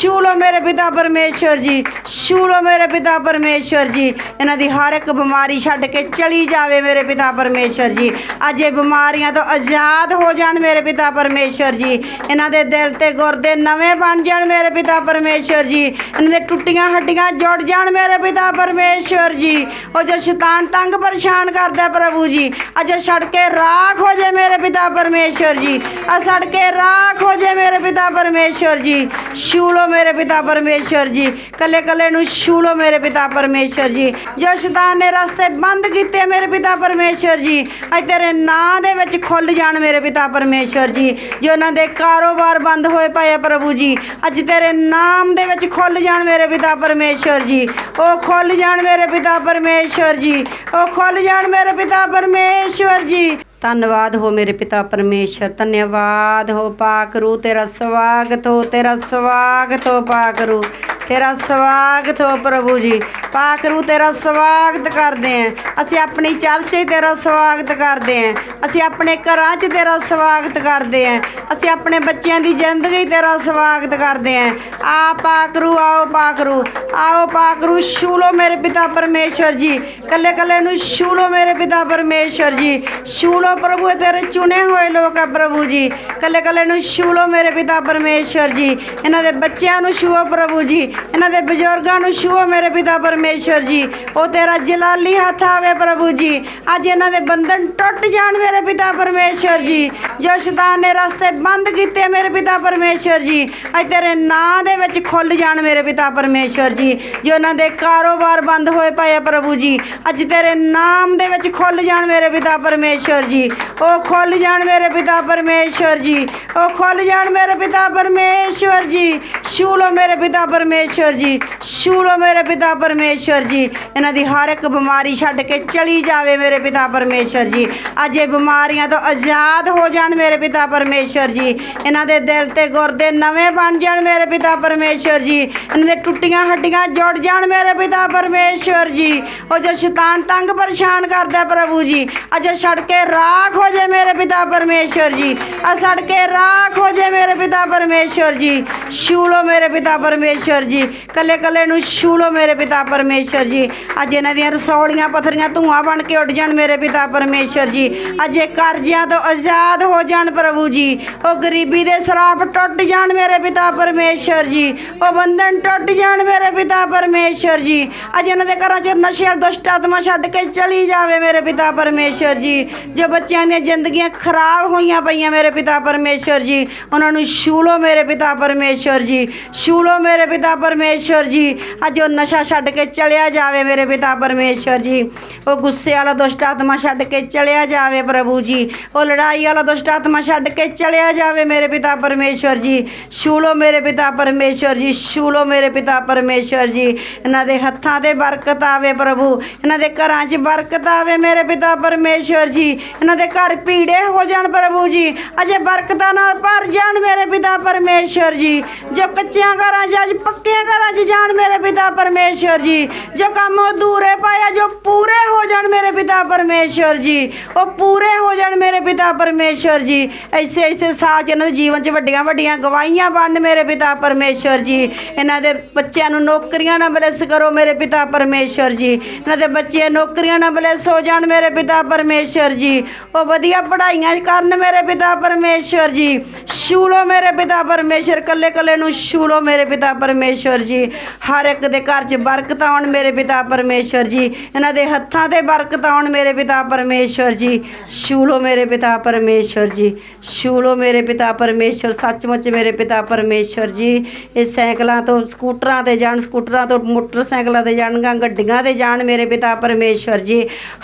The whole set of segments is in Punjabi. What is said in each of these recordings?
ਛੂਲੋ ਮੇਰੇ ਪਿਤਾ ਪਰਮੇਸ਼ਰ ਜੀ, ਛੂਲੋ ਮੇਰੇ ਪਿਤਾ ਪਰਮੇਸ਼ਰ ਜੀ। ਇਹਨਾਂ ਦੀ ਹਰ ਇੱਕ ਬਿਮਾਰੀ ਛੱਡ ਕੇ ਚਲੀ ਜਾਵੇ ਮੇਰੇ ਪਿਤਾ ਪਰਮੇਸ਼ਰ ਜੀ। ਅੱਜ ਇਹ ਬਿਮਾਰੀਆਂ ਤੋਂ ਆਜ਼ਾਦ ਹੋ ਜਾਣ ਮੇਰੇ ਪਿਤਾ ਪਰਮੇਸ਼ਰ ਜੀ। ਇਹਨਾਂ ਦੇ ਦਿਲ ਤੇ ਗੁਰਦੇ ਨਵੇਂ ਬਣ ਜਾਣ ਮੇਰੇ ਪਿਤਾ ਪਰਮੇਸ਼ਰ ਜੀ। ਇਹਨਾਂ ਦੇ ਟੁੱਟੀਆਂ ਹੱਡੀਆਂ ਜੁੜ ਜਾਣ ਮੇਰੇ ਪਿਤਾ ਪਰਮੇਸ਼ਰ ਜੀ। ਉਹ ਜੋ ਸ਼ੈਤਾਨ ਤੰਗ ਪਰੇਸ਼ਾਨ ਕਰਦਾ ਪ੍ਰਭੂ ਜੀ, ਅੱਜ ਉਹ ਛੱਡ ਕੇ ਰਾਖ ਹੋ ਜੇ ਮੇਰੇ ਪਿਤਾ ਪਰਮੇਸ਼ਰ ਜੀ। ਆ ਛੱਡ ਕੇ ਰਾਖ ਹੋ ਜੇ ਮੇਰੇ ਪਿਤਾ ਪਰਮੇਸ਼ਰ ਜੀ। ਛੂਲੋ ਮੇਰੇ ਪਿਤਾ ਪਰਮੇਸ਼ਰ ਜੀ। ਕੱਲੇ ਕੱਲੇ ਨੂੰ ਛੂਲੋ ਮੇਰੇ ਪਿਤਾ ਪਰਮੇਸ਼ਰ ਜੀ। ਜੋ ਸ਼ੈਤਾਨ ਨੇ ਰਸਤੇ ਬੰਦ ਕੀਤੇ ਮੇਰੇ ਪਿਤਾ ਪਰਮੇਸ਼ਰ ਜੀ। ਅੱਜ ਤੇਰੇ ਨਾਂ ਦੇ ਵਿੱਚ ਖੁੱਲ ਜਾਣ ਮੇਰੇ ਪਿਤਾ ਪਰਮੇਸ਼ਰ ਜੀ। ਜੋ ਉਹਨਾਂ ਦੇ ਕਾਰੋਬਾਰ ਬੰਦ ਹੋਏ ਪਏ ਪ੍ਰਭੂ ਜੀ, ਅੱਜ ਤੇਰੇ ਨਾਮ ਦੇ ਵਿੱਚ ਖੁੱਲ ਜਾਣ ਮੇਰੇ ਪਿਤਾ ਪਰਮੇਸ਼ਰ ਜੀ। ਉਹ ਖੁੱਲ ਜਾਣ ਮੇਰੇ ਪਿਤਾ ਪਰਮੇਸ਼ਰ ਜੀ। ਉਹ ਖੁੱਲ ਜਾਣ ਮੇਰੇ ਪਿਤਾ ਪਰਮੇਸ਼ਰ ਜੀ। ਧੰਨਵਾਦ ਹੋ ਮੇਰੇ ਪਿਤਾ ਪਰਮੇਸ਼ਰ, ਧੰਨਵਾਦ ਹੋ ਪਾਕਰੂ ਤੇਰਾ ਸਵਾਗਤ ਹੋ, ਤੇਰਾ ਸਵਾਗਤ ਹੋ ਪਾਕਰੂ ਤੇਰਾ ਸਵਾਗਤ ਹੋ ਪ੍ਰਭੂ ਜੀ। ਪਾਕਰੂ ਤੇਰਾ ਸਵਾਗਤ ਕਰਦੇ ਆਂ। ਅਸੀਂ ਆਪਣੀ ਚਰਚ 'ਚ ਤੇਰਾ ਸਵਾਗਤ ਕਰਦੇ ਆਂ। ਅਸੀਂ ਆਪਣੇ ਘਰਾਂ 'ਚ ਤੇਰਾ ਸਵਾਗਤ ਕਰਦੇ ਆਂ। ਅਸੀਂ ਆਪਣੇ ਬੱਚਿਆਂ ਦੀ ਜ਼ਿੰਦਗੀ ਤੇਰਾ ਸਵਾਗਤ ਕਰਦੇ ਆਂ। ਆ ਪਾਕਰੂ ਆਓ ਪਾਕਰੂ ਆਓ ਪਾਕਰੂ ਛੂਲੋ ਮੇਰੇ ਪਿਤਾ ਪਰਮੇਸ਼ਰ ਜੀ। ਕੱਲੇ ਕੱਲੇ ਨੂੰ ਛੂਲੋ ਮੇਰੇ ਪਿਤਾ ਪਰਮੇਸ਼ਰ ਜੀ। ਛੂਲੋ ਪ੍ਰਭੂ ਤੇਰੇ ਚੁਣੇ ਹੋਏ ਲੋਕ ਆ ਪ੍ਰਭੂ ਜੀ। ਕੱਲੇ ਕੱਲੇ ਨੂੰ ਛੂਲੋ ਮੇਰੇ ਪਿਤਾ ਪਰਮੇਸ਼ਰ ਜੀ। ਇਹਨਾਂ ਦੇ ਬੱਚਿਆਂ ਨੂੰ ਛੂਓ ਪ੍ਰਭੂ ਜੀ। ਇਹਨਾਂ ਦੇ ਬਜ਼ੁਰਗਾਂ ਨੂੰ ਛੂਓ ਮੇਰੇ ਪਿਤਾ ਪਰਮੇਸ਼ਰ ਜੀ। ਉਹ ਤੇਰਾ ਜਲਾਲੀ ਹੱਥ ਆਵੇ ਪ੍ਰਭੂ ਜੀ। ਅੱਜ ਇਹਨਾਂ ਦੇ ਬੰਧਨ ਟੁੱਟ ਜਾਣ ਮੇਰੇ ਪਿਤਾ ਪਰਮੇਸ਼ਰ ਜੀ। ਜੋ ਸ਼ੈਤਾਨ ਨੇ ਰਸਤੇ ਬੰਦ ਕੀਤੇ ਮੇਰੇ ਪਿਤਾ ਪਰਮੇਸ਼ਰ ਜੀ। ਅੱਜ ਤੇਰੇ ਨਾਂ ਦੇ ਵਿੱਚ ਖੁੱਲ ਜਾਣ ਮੇਰੇ ਪਿਤਾ ਪਰਮੇਸ਼ਰ ਜੀ। ਜੋ ਉਹਨਾਂ ਦੇ ਕਾਰੋਬਾਰ ਬੰਦ ਹੋਏ ਪਏ ਆ ਪ੍ਰਭੂ ਜੀ। ਅੱਜ ਤੇਰੇ ਨਾਮ ਦੇ ਵਿੱਚ ਖੁੱਲ ਜਾਣ ਮੇਰੇ ਪਿਤਾ ਪਰਮੇਸ਼ਰ ਜੀ। ਉਹ ਖੁੱਲ ਜਾਣ ਮੇਰੇ ਪਿਤਾ ਪਰਮੇਸ਼ਰ ਜੀ। ਉਹ ਖੁੱਲ ਜਾਣ ਮੇਰੇ ਪਿਤਾ ਪਰਮੇਸ਼ਰ ਜੀ। ਛੂਲੋ ਮੇਰੇ ਪਿਤਾ ਪਰਮੇਸ਼ਰ ਜੀ, ਛੂਲੋ ਮੇਰੇ ਪਿਤਾ ਪਰਮੇਸ਼ਰ ਜੀ, ਇਹਨਾਂ ਦੀ ਹਰ ਇੱਕ ਬਿਮਾਰੀ ਛੱਡ ਕੇ ਚਲੀ ਜਾਵੇ ਮੇਰੇ ਪਿਤਾ ਪਰਮੇਸ਼ਰ ਜੀ। ਅੱਜ ਇਹ ਬਿਮਾਰੀਆਂ ਤੋਂ ਆਜ਼ਾਦ ਹੋ ਜਾਣ ਮੇਰੇ ਪਿਤਾ ਪਰਮੇਸ਼ਰ ਜੀ। ਇਹਨਾਂ ਦੇ ਦਿਲ ਤੇ ਗੁਰਦੇ ਨਵੇਂ ਬਣ ਜਾਣ ਮੇਰੇ ਪਿਤਾ ਪਰਮੇਸ਼ਰ ਜੀ। ਇਹਨਾਂ ਦੇ ਟੁੱਟੀਆਂ ਹੱਡੀਆਂ ਜੁੜ ਜਾਣ ਮੇਰੇ ਪਿਤਾ ਪਰਮੇਸ਼ਰ ਜੀ। ਉਹ ਜੋ ਸ਼ੈਤਾਨ ਤੰਗ ਪਰੇਸ਼ਾਨ ਕਰਦਾ ਪ੍ਰਭੂ ਜੀ, ਅੱਜ ਛੱਡ ਕੇ ਰਾਖ ਹੋ ਜੇ ਮੇਰੇ ਪਿਤਾ ਪਰਮੇਸ਼ਰ ਜੀ। ਆ ਛੱਡ ਕੇ ਰਾਖ ਹੋ ਜੇ ਮੇਰੇ ਪਿਤਾ ਪਰਮੇਸ਼ਰ ਜੀ। ਛੂਲੋ ਮੇਰੇ ਪਿਤਾ ਪਰਮੇਸ਼ਰ ਜੀ। ਕੱਲੇ ਕੱਲੇ ਨੂੰ ਛੂਲੋ ਮੇਰੇ ਪਿਤਾ ਪਰਮੇਸ਼ਰ ਜੀ। ਅੱਜ ਇਹਨਾਂ ਦੀਆਂ ਰਸੌਲੀਆਂ ਪਥਰੀਆਂ ਧੂਆਂ ਬਣ ਕੇ ਉੱਡ ਜਾਣ ਮੇਰੇ ਪਿਤਾ ਪਰਮੇਸ਼ਰ ਜੀ। ਅੱਜ ਇਹ ਕਰਜ਼ਿਆਂ ਤੋਂ ਆਜ਼ਾਦ ਹੋ ਜਾਣ ਪ੍ਰਭੂ ਜੀ। ਉਹ ਗਰੀਬੀ ਦੇ ਸਰਾਪ ਟੁੱਟ ਜਾਣ ਮੇਰੇ ਪਿਤਾ ਪਰਮੇਸ਼ਰ ਜੀ। ਉਹ ਬੰਧਨ ਟੁੱਟ ਜਾਣ ਮੇਰੇ ਪਿਤਾ ਪਰਮੇਸ਼ਰ ਜੀ। ਅੱਜ ਇਹਨਾਂ ਦੇ ਘਰਾਂ 'ਚ ਨਸ਼ੇ ਵਾਲ ਦੁਸ਼ਟ ਆਤਮਾ ਛੱਡ ਕੇ ਚਲੀ ਜਾਵੇ ਮੇਰੇ ਪਿਤਾ ਪਰਮੇਸ਼ਰ ਜੀ। ਜੋ ਬੱਚਿਆਂ ਦੀਆਂ ਜ਼ਿੰਦਗੀਆਂ ਖਰਾਬ ਹੋਈਆਂ ਪਈਆਂ ਮੇਰੇ ਪਿਤਾ ਪਰਮੇਸ਼ਰ ਜੀ। ਉਹਨਾਂ ਨੂੰ ਛੂਲੋ ਮੇਰੇ ਪਿਤਾ ਪਰਮੇਸ਼ਰ ਜੀ। ਛੂਲੋ ਮੇਰੇ ਪਿਤਾ ਪਰਮੇਸ਼ਰ ਜੀ ਅੱਜ ਉਹ ਨਸ਼ਾ ਛੱਡ ਕੇ ਚਲਿਆ ਜਾਵੇ ਮੇਰੇ ਪਿਤਾ ਪਰਮੇਸ਼ਰ ਜੀ ਉਹ ਗੁੱਸੇ ਵਾਲਾ ਦੁਸ਼ਟ ਆਤਮਾ ਛੱਡ ਕੇ ਚਲਿਆ ਜਾਵੇ ਪ੍ਰਭੂ ਜੀ ਉਹ ਲੜਾਈ ਵਾਲਾ ਦੁਸ਼ਟ ਆਤਮਾ ਛੱਡ ਕੇ ਚਲਿਆ ਜਾਵੇ ਮੇਰੇ ਪਿਤਾ ਪਰਮੇਸ਼ਰ ਜੀ ਛੂਲੋ ਮੇਰੇ ਪਿਤਾ ਪਰਮੇਸ਼ਰ ਜੀ ਛੂਲੋ ਮੇਰੇ ਪਿਤਾ ਪਰਮੇਸ਼ਰ ਜੀ ਇਹਨਾਂ ਦੇ ਹੱਥਾਂ ਤੇ ਬਰਕਤ ਆਵੇ ਪ੍ਰਭੂ ਇਹਨਾਂ ਦੇ ਘਰਾਂ 'ਚ ਬਰਕਤ ਆਵੇ ਮੇਰੇ ਪਿਤਾ ਪਰਮੇਸ਼ਰ ਜੀ ਇਹਨਾਂ ਦੇ ਘਰ ਪੀੜੇ ਹੋ ਜਾਣ ਪ੍ਰਭੂ ਜੀ ਅਜੇ ਬਰਕਤਾਂ ਨਾਲ ਭਰ ਜਾਣ ਮੇਰੇ ਪਿਤਾ ਪਰਮੇਸ਼ਰ ਜੀ ਜੋ ਕੱਚਿਆਂ ਘਰਾਂ 'ਚ ਅੱਜ ਪੱਕਿਆਂ ਘਰਾਂ 'ਚ ਜਾਣ ਮੇਰੇ ਪਿਤਾ ਪਰਮੇਸ਼ਰ ਜੀ। ਜੋ ਕੰਮ ਅਧੂਰੇ ਪਾਇਆ, ਜੋ ਪੂਰੇ ਹੋ ਜਾਣ ਮੇਰੇ ਪਿਤਾ ਪਰਮੇਸ਼ਰ ਜੀ। ਉਹ ਪੂਰੇ ਹੋ ਜਾਣ ਮੇਰੇ ਪਿਤਾ ਪਰਮੇਸ਼ਰ ਜੀ। ਐਸੇ ਐਸੇ ਸਾਲ 'ਚ ਇਹਨਾਂ ਦੇ ਜੀਵਨ 'ਚ ਵੱਡੀਆਂ ਵੱਡੀਆਂ ਗਵਾਹੀਆਂ ਬਣ ਮੇਰੇ ਪਿਤਾ ਪਰਮੇਸ਼ਰ ਜੀ। ਇਹਨਾਂ ਦੇ ਬੱਚਿਆਂ ਨੂੰ ਨੌਕਰੀਆਂ ਨਾਲ ਬਲੈਸ ਕਰੋ ਮੇਰੇ ਪਿਤਾ ਪਰਮੇਸ਼ਰ ਜੀ। ਇਹਨਾਂ ਦੇ ਬੱਚੇ ਨੌਕਰੀਆਂ ਨਾਲ ਬਲੈਸ ਹੋ ਜਾਣ ਮੇਰੇ ਪਿਤਾ ਪਰਮੇਸ਼ਰ ਜੀ। ਉਹ ਵਧੀਆ ਪੜ੍ਹਾਈਆਂ ਕਰਨ ਮੇਰੇ ਪਿਤਾ ਪਰਮੇਸ਼ਰ ਜੀ। ਛੂਲੋ ਮੇਰੇ ਪਿਤਾ ਪਰਮੇਸ਼ਰ ਕੱਲੇ ਕੱਲੇ ਨੂੰ ਛੂਲੋ ਮੇਰੇ ਪਿਤਾ ਪਰਮੇਸ਼ਰ ਜੀ, ਹਰ ਇੱਕ ਦੇ ਘਰ 'ਚ ਬਰਕਤ ਆਉਣ ਮੇਰੇ ਪਿਤਾ ਪਰਮੇਸ਼ਰ ਜੀ, ਇਹਨਾਂ ਦੇ ਹੱਥਾਂ ਤੇ ਬਰਕਤ ਆਉਣ ਮੇਰੇ ਪਿਤਾ ਪਰਮੇਸ਼ਰ ਜੀ, ਛੂਲੋ ਮੇਰੇ ਪਿਤਾ ਪਰਮੇਸ਼ਰ ਜੀ, ਛੂਲੋ ਮੇਰੇ ਪਿਤਾ ਪਰਮੇਸ਼ਰ ਸੱਚਮੁੱਚ ਮੇਰੇ ਪਿਤਾ ਪਰਮੇਸ਼ਰ ਜੀ, ਇਹ ਸਾਈਕਲਾਂ ਤੋਂ, ਸਕੂਟਰਾਂ ਤੇ ਜਾਣ, ਸਕੂਟਰਾਂ ਤੋਂ, ਮੋਟਰਸਾਈਕਲਾਂ ਤੇ ਜਾਣਗਾ, ਗੱਡੀਆਂ ਤੇ ਜਾਣ ਮੇਰੇ ਪਿਤਾ ਪਰਮੇਸ਼ਰ ਜੀ,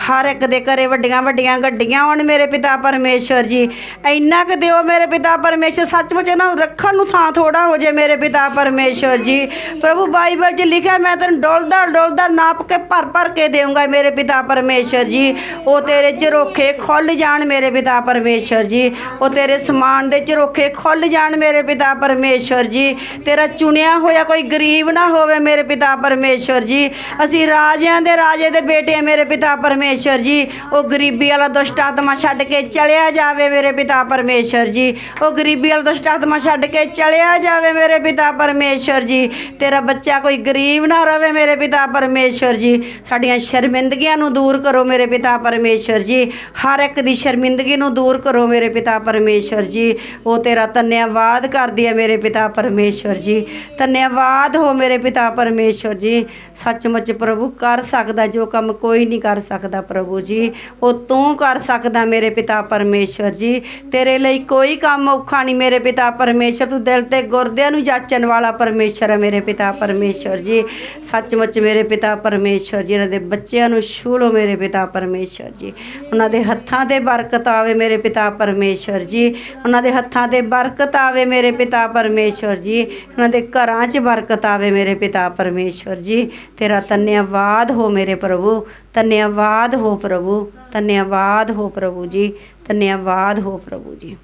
ਹਰ ਇੱਕ ਦੇ ਘਰੇ ਵੱਡੀਆਂ ਵੱਡੀਆਂ ਗੱਡੀਆਂ ਆਉਣ ਮੇਰੇ ਪਿਤਾ ਪਰਮੇਸ਼ਰ ਜੀ, ਇੰਨਾ ਕੁ ਦਿਓ ਮੇਰੇ ਪਿਤਾ ਪਰਮੇਸ਼ਰ ਸੱਚਮੁੱਚ ਇਹਨਾਂ ਨੂੰ ਰੱਖਣ ਨੂੰ ਥਾਂ ਥੋੜਾ ਹੋ ਜੇ ਮੇਰੇ ਪਿਤਾ ਪਰਮੇਸ਼ਰ ਜੀ ਪ੍ਰਭੂ ਬਾਈਬਲ 'ਚ ਲਿਖਿਆ, ਮੈਂ ਤੈਨੂੰ ਡੋਲ ਡੋਲਦਾ ਡੋਲਦਾ ਨਾਪ ਕੇ ਭਰ ਭਰ ਕੇ ਦੇਊਂਗਾ ਮੇਰੇ ਪਿਤਾ ਪਰਮੇਸ਼ਰ ਜੀ। ਉਹ ਤੇਰੇ ਝਰੋਖੇ ਖੁੱਲ ਜਾਣ ਮੇਰੇ ਪਿਤਾ ਪਰਮੇਸ਼ਰ ਜੀ। ਉਹ ਤੇਰੇ ਸਮਾਨ ਦੇ ਝਰੋਖੇ ਖੁੱਲ ਜਾਣ ਮੇਰੇ ਪਿਤਾ ਪਰਮੇਸ਼ਰ ਜੀ। ਤੇਰਾ ਚੁਣਿਆ ਹੋਇਆ ਕੋਈ ਗਰੀਬ ਨਾ ਹੋਵੇ ਮੇਰੇ ਪਿਤਾ ਪਰਮੇਸ਼ਰ ਜੀ। ਅਸੀਂ ਰਾਜਿਆਂ ਦੇ ਰਾਜੇ ਦੇ ਬੇਟੇ ਮੇਰੇ ਪਿਤਾ ਪਰਮੇਸ਼ਰ ਜੀ। ਉਹ ਗਰੀਬੀ ਵਾਲਾ ਦੁਸ਼ਟ ਆਤਮਾ ਛੱਡ ਕੇ ਚਲਿਆ ਜਾਵੇ ਮੇਰੇ ਪਿਤਾ ਪਰਮੇਸ਼ਰ ਜੀ। ਉਹ ਗਰੀਬੀ ਵਾਲਾ ਦੁਸ਼ਟ ਆਤਮਾ ਛੱਡ ਕੇ ਚਲਿਆ ਜਾਵੇ ਮੇਰੇ ਪਿਤਾ ਪਰਮੇਸ਼ਰ ਜੀ। ਤੇਰਾ ਬੱਚਾ ਕੋਈ ਗਰੀਬ ਨਾ ਰਵੇ ਮੇਰੇ ਪਿਤਾ ਪਰਮੇਸ਼ਰ ਜੀ। ਸਾਡੀਆਂ ਸ਼ਰਮਿੰਦਗੀਆਂ ਨੂੰ ਦੂਰ ਕਰੋ ਮੇਰੇ ਪਿਤਾ ਪਰਮੇਸ਼ਰ ਜੀ। ਹਰ ਇੱਕ ਦੀ ਸ਼ਰਮਿੰਦਗੀ ਨੂੰ ਦੂਰ ਕਰੋ ਮੇਰੇ ਪਿਤਾ ਪਰਮੇਸ਼ਰ ਜੀ। ਉਹ ਤੇਰਾ ਧੰਨਵਾਦ ਕਰਦੀ ਹੈ ਮੇਰੇ ਪਿਤਾ ਪਰਮੇਸ਼ਰ ਜੀ। ਧੰਨਵਾਦ ਹੋ ਮੇਰੇ ਪਿਤਾ ਪਰਮੇਸ਼ਰ ਜੀ। ਸੱਚਮੁੱਚ ਪ੍ਰਭੂ ਕਰ ਸਕਦਾ, ਜੋ ਕੰਮ ਕੋਈ ਨਹੀਂ ਕਰ ਸਕਦਾ ਪ੍ਰਭੂ ਜੀ। ਉਹ ਤੂੰ ਕਰ ਸਕਦਾ ਮੇਰੇ ਪਿਤਾ ਪਰਮੇਸ਼ਰ ਜੀ। ਤੇਰੇ ਲਈ ਕੋਈ ਕੰਮ ਔਖਾ ਨਹੀਂ ਮੇਰੇ ਪਿਤਾ ਪਰਮੇਸ਼ਰ ਤੂੰ ਦਿਲ ਤੇ ਗੁਰਦਿਆਂ ਨੂੰ ਜਾਚਣ ਵਾਲਾ ਪਰਮੇਸ਼ਰ ਹੈ ਮੇਰੇ ਪਿਤਾ ਪਰਮੇਸ਼ਰ ਜੀ। ਸੱਚਮੁੱਚ ਮੇਰੇ ਪਿਤਾ ਪਰਮੇਸ਼ਰ ਜੀ, ਇਹਨਾਂ ਦੇ ਬੱਚਿਆਂ ਨੂੰ ਛੂਹ ਲਓ ਮੇਰੇ ਪਿਤਾ ਪਰਮੇਸ਼ਰ ਜੀ। ਉਹਨਾਂ ਦੇ ਹੱਥਾਂ ਤੇ ਬਰਕਤ ਆਵੇ ਮੇਰੇ ਪਿਤਾ ਪਰਮੇਸ਼ਰ ਜੀ। ਉਹਨਾਂ ਦੇ ਹੱਥਾਂ ਤੇ ਬਰਕਤ ਆਵੇ ਮੇਰੇ ਪਿਤਾ ਪਰਮੇਸ਼ਰ ਜੀ। ਉਹਨਾਂ ਦੇ ਘਰਾਂ 'ਚ ਬਰਕਤ ਆਵੇ ਮੇਰੇ ਪਿਤਾ ਪਰਮੇਸ਼ਰ ਜੀ। ਤੇਰਾ ਧੰਨਵਾਦ ਹੋ ਮੇਰੇ ਪ੍ਰਭੂ। ਧੰਨਵਾਦ ਹੋ ਪ੍ਰਭੂ। ਧੰਨਵਾਦ ਹੋ ਪ੍ਰਭੂ ਜੀ। ਧੰਨਵਾਦ ਹੋ ਪ੍ਰਭੂ ਜੀ।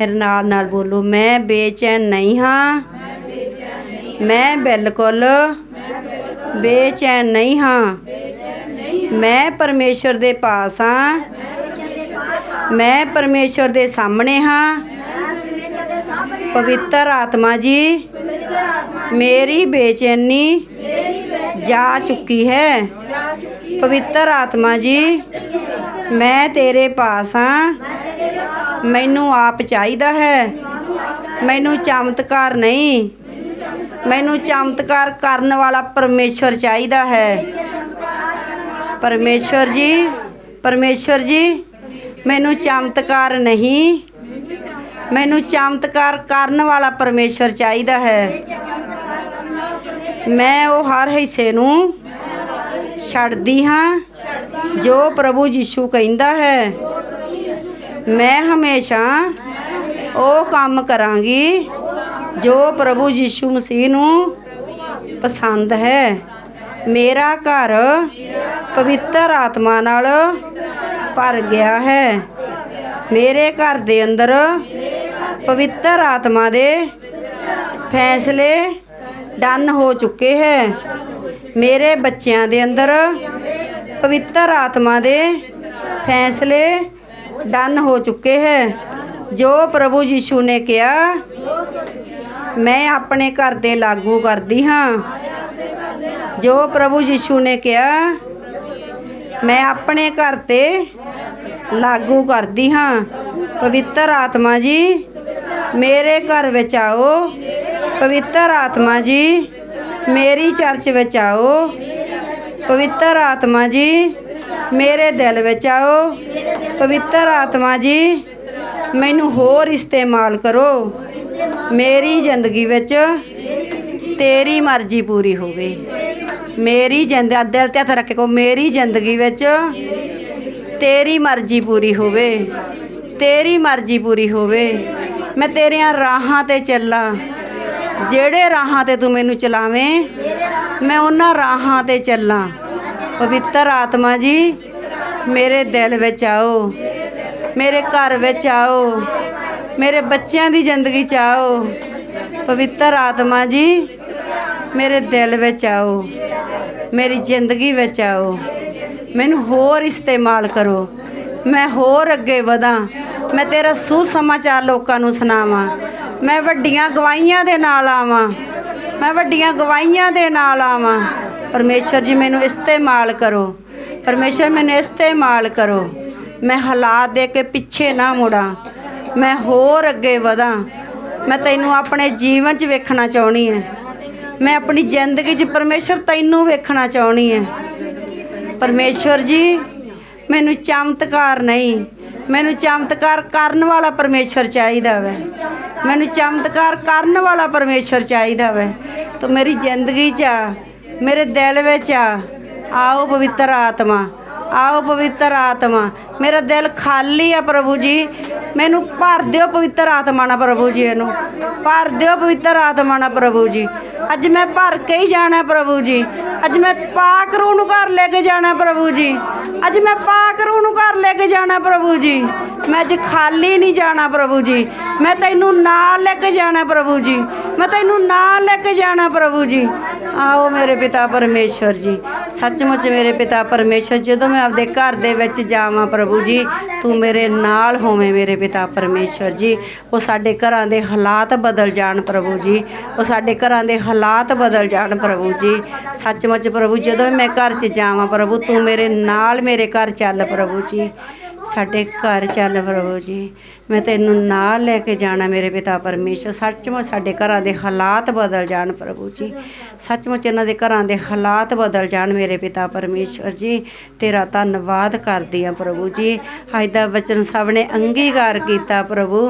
ਮੇਰੇ ਨਾਲ ਨਾਲ ਬੋਲੋ, ਮੈਂ ਬੇਚੈਨ ਨਹੀਂ ਹਾਂ। ਮੈਂ ਬਿਲਕੁਲ ਬੇਚੈਨ ਨਹੀਂ ਹਾਂ। ਮੈਂ ਪਰਮੇਸ਼ਰ ਦੇ ਪਾਸ ਹਾਂ। ਮੈਂ ਪਰਮੇਸ਼ਰ ਦੇ ਸਾਹਮਣੇ ਹਾਂ। ਪਵਿੱਤਰ ਆਤਮਾ ਜੀ, ਮੇਰੀ ਬੇਚੈਨੀ ਜਾ ਚੁੱਕੀ ਹੈ। ਪਵਿੱਤਰ ਆਤਮਾ ਜੀ, ਮੈਂ ਤੇਰੇ ਪਾਸ ਹਾਂ। ਮੈਨੂੰ ਆਪ ਚਾਹੀਦਾ ਹੈ। ਮੈਨੂੰ ਚਮਤਕਾਰ ਨਹੀਂ। ਮੈਨੂੰ ਚਮਤਕਾਰ ਕਰਨ ਵਾਲਾ ਪਰਮੇਸ਼ਰ ਚਾਹੀਦਾ ਹੈ। ਪਰਮੇਸ਼ਰ ਜੀ ਪਰਮੇਸ਼ਰ ਜੀ, ਮੈਨੂੰ ਚਮਤਕਾਰ ਨਹੀਂ। ਮੈਨੂੰ ਚਮਤਕਾਰ ਕਰਨ ਵਾਲਾ ਪਰਮੇਸ਼ਰ ਚਾਹੀਦਾ ਹੈ। ਮੈਂ ਉਹ ਹਰ ਹਿੱਸੇ ਨੂੰ ਛੱਡਦੀ ਹਾਂ, ਜੋ ਪ੍ਰਭੂ ਯੀਸ਼ੂ ਕਹਿੰਦਾ ਹੈ। ਮੈਂ ਹਮੇਸ਼ਾ ਉਹ ਕੰਮ ਕਰਾਂਗੀ ਜੋ ਪ੍ਰਭੂ ਯੀਸ਼ੂ ਮਸੀਹ ਨੂੰ ਪਸੰਦ ਹੈ, ਮੇਰਾ ਘਰ ਪਵਿੱਤਰ ਆਤਮਾ ਨਾਲ ਭਰ ਗਿਆ ਹੈ। ਮੇਰੇ ਘਰ ਦੇ ਅੰਦਰ ਪਵਿੱਤਰ ਆਤਮਾ ਦੇ ਫੈਸਲੇ ਡਨ ਹੋ ਚੁੱਕੇ ਹੈ। ਮੇਰੇ ਬੱਚਿਆਂ ਦੇ ਅੰਦਰ ਪਵਿੱਤਰ ਆਤਮਾ ਦੇ ਫੈਸਲੇ ਡਨ ਹੋ ਚੁੱਕੇ ਹੈ। ਜੋ ਪ੍ਰਭੂ ਯਿਸੂ ਨੇ ਕਿਹਾ ਮੈਂ ਆਪਣੇ ਘਰ ਤੇ ਲਾਗੂ ਕਰਦੀ ਹਾਂ। ਜੋ ਪ੍ਰਭੂ ਯਿਸੂ ਨੇ ਕਿਹਾ, ਮੈਂ ਆਪਣੇ ਘਰ ਤੇ ਲਾਗੂ ਕਰਦੀ ਹਾਂ। ਪਵਿੱਤਰ ਆਤਮਾ ਜੀ, ਮੇਰੇ ਘਰ ਵਿੱਚ ਆਓ। ਪਵਿੱਤਰ ਆਤਮਾ ਜੀ, ਮੇਰੀ ਚਰਚ ਵਿੱਚ ਆਓ। ਪਵਿੱਤਰ ਆਤਮਾ ਜੀ, ਮੇਰੇ ਦਿਲ ਵਿੱਚ ਆਓ। ਪਵਿੱਤਰ ਆਤਮਾ ਜੀ, ਮੈਨੂੰ ਹੋਰ ਇਸਤੇਮਾਲ ਕਰੋ। ਮੇਰੀ ਜ਼ਿੰਦਗੀ ਵਿੱਚ ਤੇਰੀ ਮਰਜ਼ੀ ਪੂਰੀ ਹੋਵੇ। ਮੇਰੀ ਜਿੰਦ ਦਿਲ ਤੇ ਹੱਥ ਰੱਖ ਕੇ ਕਹੋ, ਮੇਰੀ ਜ਼ਿੰਦਗੀ ਵਿੱਚ ਤੇਰੀ ਮਰਜ਼ੀ ਪੂਰੀ ਹੋਵੇ। ਤੇਰੀ ਮਰਜ਼ੀ ਪੂਰੀ ਹੋਵੇ। ਮੈਂ ਤੇਰੀਆਂ ਰਾਹਾਂ ਤੇ ਚੱਲਾਂ। ਜਿਹੜੇ ਰਾਹਾਂ ਤੇ ਤੂੰ ਮੈਨੂੰ ਚਲਾਵੇਂ, ਮੈਂ ਉਹਨਾਂ ਰਾਹਾਂ ਤੇ ਚੱਲਾਂ। ਪਵਿੱਤਰ ਆਤਮਾ ਜੀ, ਮੇਰੇ ਦਿਲ ਵਿੱਚ ਆਓ। ਮੇਰੇ ਘਰ ਵਿੱਚ ਆਓ। ਮੇਰੇ ਬੱਚਿਆਂ ਦੀ ਜ਼ਿੰਦਗੀ ਚ ਆਓ। ਪਵਿੱਤਰ ਆਤਮਾ ਜੀ, ਮੇਰੇ ਦਿਲ ਵਿੱਚ ਆਓ। ਮੇਰੀ ਜ਼ਿੰਦਗੀ ਵਿੱਚ ਆਓ। ਮੈਨੂੰ ਹੋਰ ਇਸਤੇਮਾਲ ਕਰੋ। ਮੈਂ ਹੋਰ ਅੱਗੇ ਵਧਾਂ। ਮੈਂ ਤੇਰਾ ਸੁਸਮਾਚਾਰ ਲੋਕਾਂ ਨੂੰ ਸੁਣਾਵਾਂ। ਮੈਂ ਵੱਡੀਆਂ ਗਵਾਹੀਆਂ ਦੇ ਨਾਲ ਆਵਾਂ। ਮੈਂ ਵੱਡੀਆਂ ਗਵਾਹੀਆਂ ਦੇ ਨਾਲ ਆਵਾਂ। ਪਰਮੇਸ਼ਰ ਜੀ, ਮੈਨੂੰ ਇਸਤੇਮਾਲ ਕਰੋ। ਪਰਮੇਸ਼ਰ ਮੈਨੂੰ ਇਸਤੇਮਾਲ ਕਰੋ। ਮੈਂ ਹਾਲਾਤ ਦੇ ਕੇ ਪਿੱਛੇ ਨਾ ਮੁੜਾਂ। ਮੈਂ ਹੋਰ ਅੱਗੇ ਵਧਾਂ। ਮੈਂ ਤੈਨੂੰ ਆਪਣੇ ਜੀਵਨ 'ਚ ਵੇਖਣਾ ਚਾਹੁੰਦੀ ਹਾਂ ਮੈਂ ਆਪਣੀ ਜ਼ਿੰਦਗੀ 'ਚ ਪਰਮੇਸ਼ਰ ਤੈਨੂੰ ਵੇਖਣਾ ਚਾਹੁੰਦੀ ਹੈ ਪਰਮੇਸ਼ਰ ਜੀ, ਮੈਨੂੰ ਚਮਤਕਾਰ ਨਹੀਂ। ਮੈਨੂੰ ਚਮਤਕਾਰ ਕਰਨ ਵਾਲਾ ਪਰਮੇਸ਼ਰ ਚਾਹੀਦਾ ਵੈ। ਮੈਨੂੰ ਚਮਤਕਾਰ ਕਰਨ ਵਾਲਾ ਪਰਮੇਸ਼ਰ ਚਾਹੀਦਾ ਵੈ। ਤੂੰ ਮੇਰੀ ਜ਼ਿੰਦਗੀ 'ਚ ਆ, ਮੇਰੇ ਦਿਲ ਵਿੱਚ ਆ। ਆਓ ਪਵਿੱਤਰ ਆਤਮਾ, ਆਓ ਪਵਿੱਤਰ ਆਤਮਾ। ਮੇਰਾ ਦਿਲ ਖਾਲੀ ਆ ਪ੍ਰਭੂ ਜੀ। ਮੈਨੂੰ ਭਰ ਦਿਓ ਪਵਿੱਤਰ ਆਤਮਾ ਨਾਲ ਪ੍ਰਭੂ ਜੀ ਇਹਨੂੰ। ਭਰ ਦਿਓ ਪਵਿੱਤਰ ਆਤਮਾ ਨਾਲ ਪ੍ਰਭੂ ਜੀ। ਅੱਜ ਮੈਂ ਭਰ ਕੇ ਹੀ ਜਾਣਾ ਪ੍ਰਭੂ ਜੀ। ਅੱਜ ਮੈਂ ਪਾਕ ਰੂਹ ਨੂੰ ਘਰ ਲੈ ਕੇ ਜਾਣਾ ਪ੍ਰਭੂ ਜੀ। ਅੱਜ ਮੈਂ ਪਾਕ ਰੂਹ ਨੂੰ ਘਰ ਲੈ ਕੇ ਜਾਣਾ ਪ੍ਰਭੂ ਜੀ। ਮੈਂ ਅੱਜ ਖਾਲੀ ਨਹੀਂ ਜਾਣਾ ਪ੍ਰਭੂ ਜੀ। ਮੈਂ ਤੈਨੂੰ ਨਾਲ ਲੈ ਕੇ ਜਾਣਾ ਪ੍ਰਭੂ ਜੀ। ਮੈਂ ਤੈਨੂੰ ਨਾਲ ਲੈ ਕੇ ਜਾਣਾ ਪ੍ਰਭੂ ਜੀ। ਆਓ ਮੇਰੇ ਪਿਤਾ ਪਰਮੇਸ਼ਵਰ ਜੀ। ਸੱਚਮੁੱਚ ਮੇਰੇ ਪਿਤਾ ਪਰਮੇਸ਼ਵਰ ਜਦੋਂ ਮੈਂ ਆਪਦੇ ਘਰ ਦੇ ਵਿੱਚ ਜਾਵਾਂ ਪ੍ਰਭੂ ਜੀ, ਤੂੰ ਮੇਰੇ ਨਾਲ ਹੋਵੇਂ ਮੇਰੇ ਪਿਤਾ ਪਰਮੇਸ਼ਵਰ ਜੀ। ਉਹ ਸਾਡੇ ਘਰਾਂ ਦੇ ਹਾਲਾਤ ਬਦਲ ਜਾਣ ਪ੍ਰਭੂ ਜੀ। ਉਹ ਸਾਡੇ ਘਰਾਂ ਦੇ ਹਾਲਾਤ ਬਦਲ ਜਾਣ ਪ੍ਰਭੂ ਜੀ। ਸੱਚਮੁੱਚ ਪ੍ਰਭੂ, ਜਦੋਂ ਮੈਂ ਘਰ 'ਚ ਜਾਵਾਂ ਪ੍ਰਭੂ, ਤੂੰ ਮੇਰੇ ਨਾਲ ਮੇਰੇ ਘਰ ਚੱਲ ਪ੍ਰਭੂ ਜੀ। ਸਾਡੇ ਘਰ ਚੱਲ ਪ੍ਰਭੂ ਜੀ। ਮੈਂ ਤੈਨੂੰ ਨਾਲ ਲੈ ਕੇ ਜਾਣਾ ਮੇਰੇ ਪਿਤਾ ਪਰਮੇਸ਼ਰ। ਸੱਚਮੁੱਚ ਸਾਡੇ ਘਰਾਂ ਦੇ ਹਾਲਾਤ ਬਦਲ ਜਾਣ ਪ੍ਰਭੂ ਜੀ। ਸੱਚਮੁੱਚ ਇਹਨਾਂ ਦੇ ਘਰਾਂ ਦੇ ਹਾਲਾਤ ਬਦਲ ਜਾਣ ਮੇਰੇ ਪਿਤਾ ਪਰਮੇਸ਼ਰ ਜੀ। ਤੇਰਾ ਧੰਨਵਾਦ ਕਰਦੀ ਆ ਪ੍ਰਭੂ ਜੀ। ਅੱਜ ਦਾ ਵਚਨ ਸਭ ਨੇ ਅੰਗੀਕਾਰ ਕੀਤਾ ਪ੍ਰਭੂ।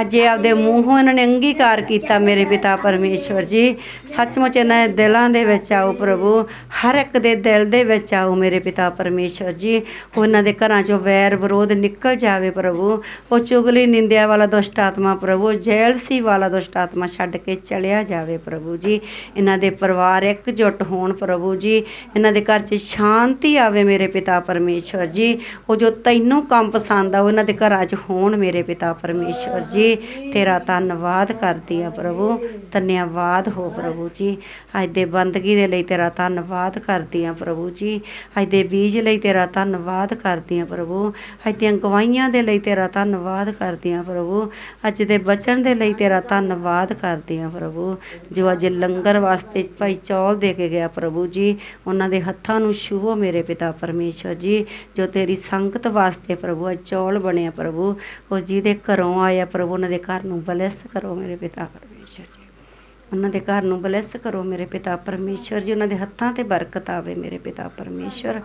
ਅੱਜ ਇਹ ਆਪਦੇ ਮੂੰਹੋਂ ਇਹਨਾਂ ਨੇ ਅੰਗੀਕਾਰ ਕੀਤਾ ਮੇਰੇ ਪਿਤਾ ਪਰਮੇਸ਼ਰ ਜੀ। ਸੱਚਮੁੱਚ ਇਹਨਾਂ ਦੇ ਦਿਲਾਂ ਦੇ ਵਿੱਚ ਆਓ ਪ੍ਰਭੂ। ਹਰ ਇੱਕ ਦੇ ਦਿਲ ਦੇ ਵਿੱਚ ਆਓ ਮੇਰੇ ਪਿਤਾ ਪਰਮੇਸ਼ਰ ਜੀ। ਉਹਨਾਂ ਦੇ ਘਰਾਂ ਚੋਂ ਵੈਰ ਵਿਰੋਧ ਨਿਕਲ ਜਾਵੇ ਪ੍ਰਭੂ। ਉਹ ਚੁਗਲ ਨਿੰਦਿਆ ਵਾਲਾ ਦੁਸ਼ਟ ਆਤਮਾ ਪ੍ਰਭੂ, ਜੈਲਸੀ ਵਾਲਾ ਦੁਸ਼ਟ ਆਤਮਾ ਛੱਡ ਕੇ ਚਲਿਆ ਜਾਵੇ ਪ੍ਰਭੂ ਜੀ। ਇਹਨਾਂ ਦੇ ਪਰਿਵਾਰ ਇਕਜੁੱਟ ਹੋਣ ਪ੍ਰਭੂ ਜੀ। ਇਹਨਾਂ ਦੇ ਘਰ 'ਚ ਸ਼ਾਂਤੀ ਆਵੇ ਮੇਰੇ ਪਿਤਾ ਪਰਮੇਸ਼ਰ ਜੀ। ਉਹ ਜੋ ਤੈਨੂੰ ਕੰਮ ਪਸੰਦ ਆ, ਉਹ ਇਹਨਾਂ ਦੇ ਘਰਾਂ 'ਚ ਹੋਣ ਮੇਰੇ ਪਿਤਾ ਪਰਮੇਸ਼ਰ ਜੀ। ਤੇਰਾ ਧੰਨਵਾਦ ਕਰਦੀ ਆ ਪ੍ਰਭੂ। ਧੰਨਵਾਦ ਹੋ ਪ੍ਰਭੂ ਜੀ। ਅੱਜ ਦੇ ਬੰਦਗੀ ਦੇ ਲਈ ਤੇਰਾ ਧੰਨਵਾਦ ਕਰਦੀ ਆ ਪ੍ਰਭੂ ਜੀ। ਅੱਜ ਦੇ ਬੀਜ ਲਈ ਤੇਰਾ ਧੰਨਵਾਦ ਕਰਦੀ ਆ ਪ੍ਰਭੂ। ਅੱਜ ਦੀਆਂ ਗਵਾਈਆਂ ਦੇ ਲਈ ਤੇਰਾ ਧੰਨਵਾਦ ਕਰ ਕਰਦੀ ਆ ਪ੍ਰਭੂ। ਅੱਜ ਦੇ ਬਚਨ ਦੇ ਲਈ ਤੇਰਾ ਧੰਨਵਾਦ ਕਰਦੀ ਹਾਂ ਪ੍ਰਭੂ। ਜੋ ਅੱਜ ਲੰਗਰ ਵਾਸਤੇ ਭਾਈ ਚੌਲ ਦੇ ਕੇ ਗਿਆ ਪ੍ਰਭੂ ਜੀ, ਉਹਨਾਂ ਦੇ ਹੱਥਾਂ ਨੂੰ ਛੂਹੋ ਮੇਰੇ ਪਿਤਾ ਪਰਮੇਸ਼ਰ ਜੀ, ਜੋ ਤੇਰੀ ਸੰਗਤ ਵਾਸਤੇ ਪ੍ਰਭੂ ਅੱਜ ਚੌਲ ਬਣਿਆ ਪ੍ਰਭੂ। ਉਹ ਜਿਹਦੇ ਘਰੋਂ ਆਇਆ ਪ੍ਰਭੂ, ਉਹਨਾਂ ਦੇ ਘਰ ਨੂੰ ਬਲੈਸ ਕਰੋ ਮੇਰੇ ਪਿਤਾ ਪਰਮੇਸ਼ਰ ਜੀ। ਉਹਨਾਂ ਦੇ ਘਰ ਨੂੰ ਬਲੈਸ ਕਰੋ ਮੇਰੇ ਪਿਤਾ ਪਰਮੇਸ਼ਰ ਜੀ, ਉਹਨਾਂ ਦੇ ਹੱਥਾਂ ਤੇ ਬਰਕਤ ਆਵੇ ਮੇਰੇ ਪਿਤਾ ਪਰਮੇਸ਼ਰ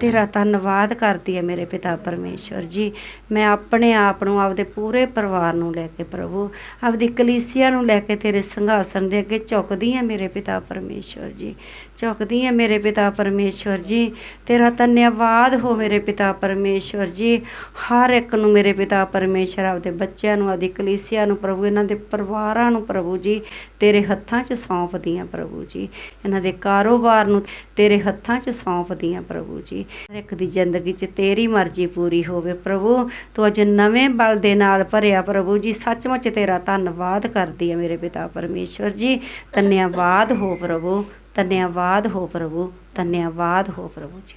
ਤੇਰਾ ਧੰਨਵਾਦ ਕਰਦੀ ਹੈ ਮੇਰੇ ਪਿਤਾ ਪਰਮੇਸ਼ਰ ਜੀ। ਮੈਂ ਆਪਣੇ ਆਪ ਨੂੰ, ਆਪਦੇ ਪੂਰੇ ਪਰਿਵਾਰ ਨੂੰ ਲੈ ਕੇ ਪ੍ਰਭੂ, ਆਪਦੀ ਕਲੀਸਿਆ ਨੂੰ ਲੈ ਕੇ ਤੇਰੇ ਸੰਘਾਸਨ ਦੇ ਅੱਗੇ ਝੁਕਦੀ ਹਾਂ ਮੇਰੇ ਪਿਤਾ ਪਰਮੇਸ਼ਰ ਜੀ। ਝੁਕਦੀ ਹਾਂ ਮੇਰੇ ਪਿਤਾ ਪਰਮੇਸ਼ਰ ਜੀ। ਤੇਰਾ ਧੰਨਵਾਦ ਹੋ ਮੇਰੇ ਪਿਤਾ ਪਰਮੇਸ਼ਰ ਜੀ। ਹਰ ਇੱਕ ਨੂੰ ਮੇਰੇ ਪਿਤਾ ਪਰਮੇਸ਼ਰ ਆਪਦੇ ਬੱਚਿਆਂ ਨੂੰ, ਆਪਦੀ ਕਲੀਸਿਆ ਨੂੰ, ਪ੍ਰਭੂ, ਇਹਨਾਂ ਦੇ ਪਰਿਵਾਰਾਂ ਨੂੰ ਪ੍ਰਭੂ ਜੀ। ਤੇਰੇ ਹੱਥਾਂ 'ਚ ਸੌਂਪਦੀ ਹਾਂ ਪ੍ਰਭੂ ਜੀ। ਇਹਨਾਂ ਦੇ ਕਾਰੋਬਾਰ ਨੂੰ ਤੇਰੇ ਹੱਥਾਂ 'ਚ ਸੌਂਪਦੀ ਹਾਂ ਪ੍ਰਭੂ ਜੀ। ਹਰ ਇੱਕ ਦੀ ਜ਼ਿੰਦਗੀ 'ਚ ਤੇਰੀ ਮਰਜ਼ੀ ਪੂਰੀ ਹੋਵੇ ਪ੍ਰਭੂ। ਤੂੰ ਅੱਜ ਨਵੇਂ ਬਲ ਦੇ ਨਾਲ ਭਰਿਆ ਪ੍ਰਭੂ ਜੀ। ਸੱਚਮੁੱਚ ਤੇਰਾ ਧੰਨਵਾਦ ਕਰਦੀ ਹੈ ਮੇਰੇ ਪਿਤਾ ਪਰਮੇਸ਼ਰ ਜੀ। ਧੰਨਵਾਦ ਹੋ ਪ੍ਰਭੂ ਧੰਨਵਾਦ ਹੋ ਪ੍ਰਭੂ ਧੰਨਵਾਦ ਹੋ ਪ੍ਰਭੂ ਜੀ।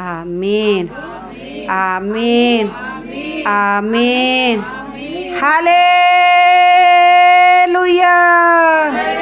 ਆਮੀਨ। ਆਮੀਨ। ਆਮੀਨ। ਹਾਲੇ Hallelujah!